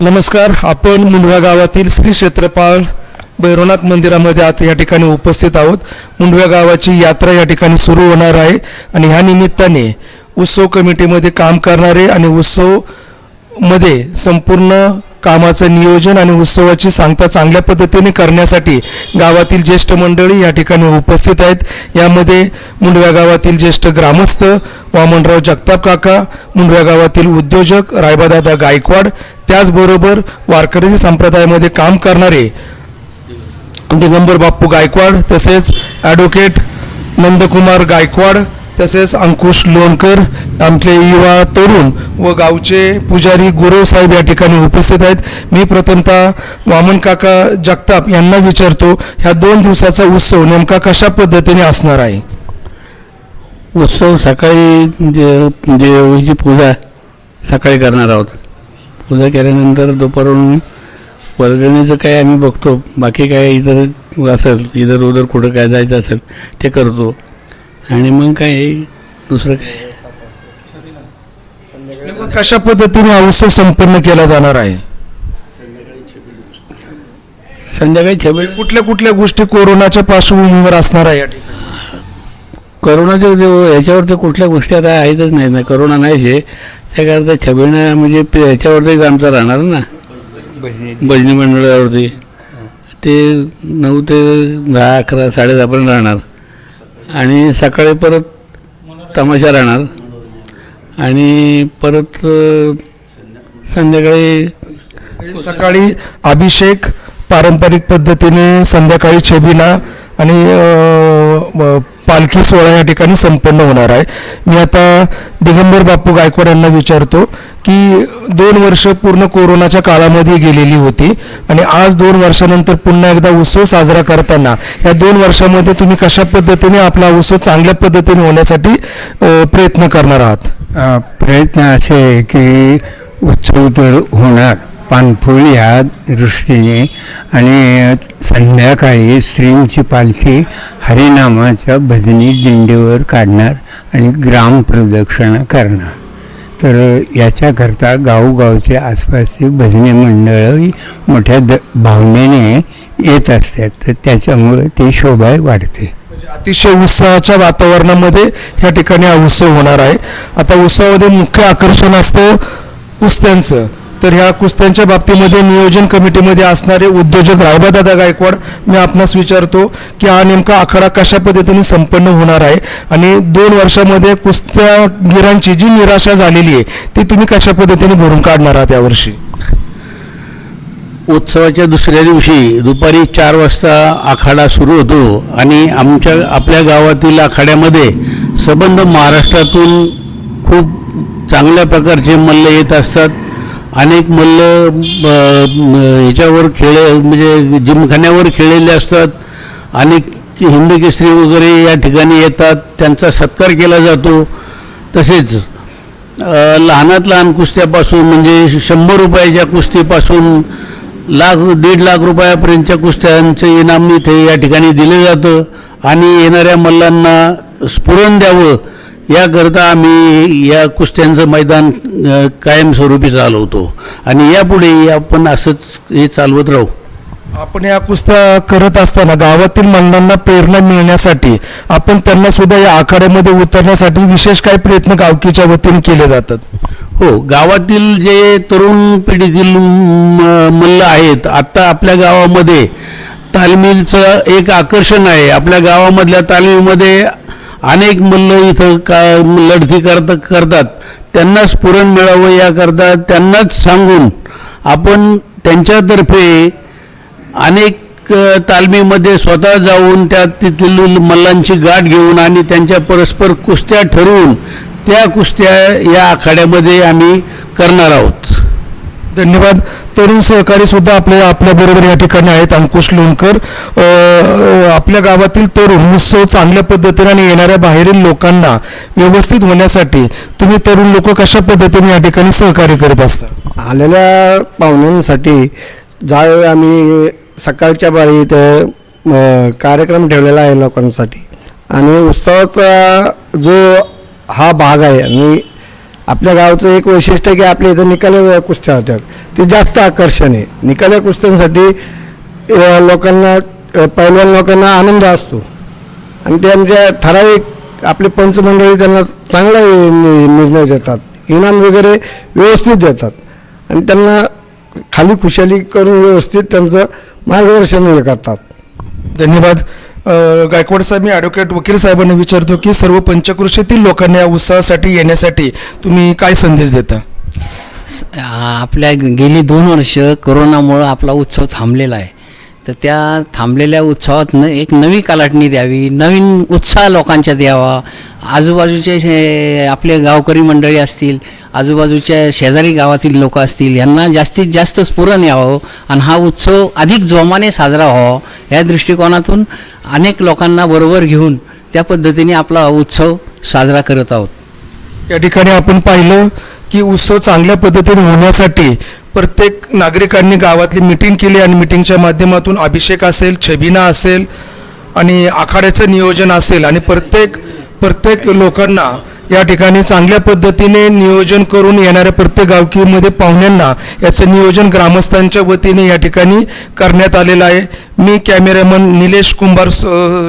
नमस्कार आपण मुंडवा गावातील श्री क्षेत्रपाळ भैरवनाथ मंदिरामध्ये आज या ठिकाणी उपस्थित आहोत. मुंडव्या गावाची यात्रा या ठिकाणी सुरू होणार आहे आणि ह्या निमित्ताने उत्सव कमिटीमध्ये काम करणारे आणि उत्सवमध्ये संपूर्ण कामाचं नियोजन आणि उत्सवाची सांगता चांगल्या पद्धतीने करण्यासाठी गावातील ज्येष्ठ मंडळी या ठिकाणी उपस्थित आहेत. यामध्ये मुंडव्या गावातील ज्येष्ठ ग्रामस्थ वामनराव जगताप काका मुंडव्या गावातील उद्योजक रायबादादा गायकवाड त्याचबरोबर वारकरी संप्रदायामध्ये काम करणारे दिगंबर बाप्पू गायकवाड तसेच ॲडव्होकेट नंदकुमार गायकवाड तसेच अंकुश लोणकर आमचे युवा तरुण व गावचे पुजारी गुरव साहेब या ठिकाणी उपस्थित आहेत. मी प्रथमतः वामन काका जगताप यांना विचारतो ह्या दोन दिवसाचा उत्सव नेमका कशा पद्धतीने असणार आहे? उत्सव सकाळी जे देवीची पूजा सकाळी करणार आहोत. पूजा केल्यानंतर दुपारून वर्गणीचं काय आम्ही बघतो बाकी काय इतर असेल इधर उधर कुठं काय जायचं असेल ते करतो. आणि मग काय? दुसरं काय? नेमकं कशा पद्धतीने हा उत्सव संपन्न केला जाणार आहे? संध्याकाळी छबीळ कुठल्या कुठल्या गोष्टी कोरोनाच्या पार्श्वभूमीवर असणार आहे या ठिकाणी? करोनाच्या याच्यावर तर कुठल्या गोष्टी आता आहेतच नाही. ना करोना नाहीच आहे. त्याकरता छबिणं म्हणजे पे- ह्याच्यावरतीच आमचा राहणार ना. भजनी मंडळावरती. ते नऊ ते दहा अकरा साडे दहापर्यंत राहणार. आणि सकाळी परत तमाशा राहणार. आणि परत संध्याकाळी सकाळी अभिषेक पारंपरिक पद्धतीने संध्याकाळी छबीला आणि पालखी सोहळा या ठिकाणी संपन्न होणार आहे. मी आता दिगंबर बापू गायकवाड यांना विचारतो की दोन वर्ष पूर्ण कोरोनाच्या काळामध्ये गेलेली होती आणि आज दोन वर्षानंतर पुन्हा एकदा उत्सव साजरा करताना या दोन वर्षामध्ये तुम्ही कशा पद्धतीने आपला उत्सव चांगल्या पद्धतीने होण्यासाठी प्रयत्न करणार आहात? प्रयत्न असे आहे की उत्सव तर होणार. पानफुल ह्या दृष्टीने आणि संध्याकाळी श्रींची पालखी हरिनामाच्या भजनी दिंडीवर काढणार आणि ग्राम प्रदक्षिणा करणार. तर याच्याकरता गावगावचे आसपासचे भजनी मंडळही मोठ्या द भावनेने येत असतात. तर त्याच्यामुळे ती शोभा वाढते. म्हणजे अतिशय उत्साहाच्या वातावरणामध्ये या ठिकाणी हा उत्सव होणार आहे. आता उत्सवामध्ये मुख्य आकर्षण असतं कुस्त्यांचं तर ह्या कुस्त्यांच्या बाबतीमध्ये नियोजन कमिटीमध्ये असणारे उद्योजक रायबादादा गायकवाड मी आपणास विचारतो की हा नेमका आखाडा कशा पद्धतीने संपन्न होणार आहे आणि दोन वर्षामध्ये कुस्त्यागिरांची जी निराशा झालेली आहे ती तुम्ही कशा पद्धतीने भरून काढणार आहात यावर्षी? उत्सवाच्या दुसऱ्या दिवशी दुपारी चार वाजता आखाडा सुरू होतो आणि आमच्या आपल्या गावातील आखाड्यामध्ये सबंध महाराष्ट्रातून खूप चांगल्या प्रकारचे मल्ल येत असतात. अनेक मल्ल याच्यावर ह्याच्यावर खेळ म्हणजे जिमखान्यावर खेळलेले असतात. अनेक हिंदी केसरी वगैरे या ठिकाणी येतात. त्यांचा सत्कार केला जातो. तसेच लहानात लहान कुस्त्यापासून म्हणजे शंभर रुपयाच्या कुस्तीपासून लाख दीड लाख रुपयापर्यंतच्या कुस्त्यांचं इनाम इथे या ठिकाणी दिलं जातं. आणि येणाऱ्या मल्लांना स्फुरण द्यावं. याकरता आम्ही या कुस्त्यांचं मैदान कायमस्वरूपी चालवतो. आणि यापुढे आपण असंच हे चालवत राहू. आपण या कुस्त्या करत असताना गावातील मंडळांना प्रेरणा मिळण्यासाठी आपण त्यांना सुद्धा या आखाड्यामध्ये उतरण्यासाठी विशेष काही प्रयत्न गावकीच्या वतीने केले जातात. हो गावातील जे तरुण पिढीतील मल्ल आहेत आत्ता आपल्या गावामध्ये तालमीचं एक आकर्षण आहे. आपल्या गावामधल्या तालमीमध्ये अनेक मल्ल इथं का लढती करत करतात. त्यांना स्फुरण मिळावं याकरता त्यांनाच सांगून आपण त्यांच्यातर्फे अनेक तालमीमध्ये स्वतः जाऊन त्या तिथली मल्लांची गाठ घेऊन आणि त्यांच्या परस्पर कुस्त्या ठरवून त्या कुस्त्या या आखाड्यामध्ये आम्ही करणार आहोत. धन्यवाद. तरुण सहकारी सुद्धा आपले आपल्या बरोबर या ठिकाणी आहेत. अंकुश लोणकर. आपल्या गावातील तरुण उत्सव चांगल्या पद्धतीने आणि येणाऱ्या बाहेरील लोकांना व्यवस्थित होण्यासाठी तुम्ही तरुण लोक कशा पद्धतीने या ठिकाणी सहकार्य करीत असता? आलेल्या पाहुण्यांसाठी ज्यावेळी आम्ही सकाळच्या बारी कार्यक्रम ठेवलेला आहे लोकांसाठी. आणि उत्सवाचा जो हा भाग आहे आणि आपल्या गावचं एक वैशिष्ट्य की आपल्या इथं निकाल्या कुस्त्या होत्या. ते जास्त आकर्षण आहे. निकाल्या कुस्त्यांसाठी लोकांना पैलवान पहिलवान लोकांना आनंद असतो. आणि ते आमच्या ठराविक आपले पंचमंडळी त्यांना चांगला निर्णय देतात. इनाम वगैरे व्यवस्थित देतात. आणि त्यांना खाली खुशाली करून व्यवस्थित त्यांचं मार्गदर्शन करतात. धन्यवाद. गायकवाड साहेब मी ॲडव्होकेट वकील साहेबांना विचारतो की सर्व पंचकृषीतील लोकांना या उत्सवासाठी येण्यासाठी तुम्ही काय संदेश देता? आपल्या गेली दोन वर्ष कोरोनामुळं आपला उत्सव थांबलेला आहे. तर त्या थांबलेल्या उत्सवात न एक नवी कालाटणी द्यावी नवीन उत्साह लोकांच्या द्यावा आजूबाजूचे आपले गावकरी मंडळी असतील आजूबाजूच्या शेजारी गावातील लोक असतील यांना जास्तीत जास्त स्फुरण यावं आणि हा उत्सव अधिक जोमाने साजरा व्हावा. या दृष्टिकोनातून अनेक लोकांना बरोबर घेऊन त्या पद्धतीने आपला उत्सव साजरा करत आहोत. या ठिकाणी आपण पाहिलं की उत्सव चांगल्या पद्धतीने होण्यासाठी प्रत्येक नागरिकांनी गावातली मिटिंग केली आणि मिटिंगच्या माध्यमातून अभिषेक असेल छबिना असेल आणि आखाड्याचं नियोजन असेल आणि प्रत्येक प्रत्येक लोकांना या ठिकाणी चांगल्या पद्धतीने नियोजन करून येणाऱ्या प्रत्येक गावकीमध्ये पाहुण्यांना याचं नियोजन ग्रामस्थांच्या वतीने या ठिकाणी करण्यात आलेलं आहे. मी cameraman Nilesh Kumbhar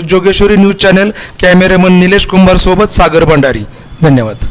Jogeshwari news channel cameraman Nilesh Kumbhar सोबत सागर भंडारी. धन्यवाद.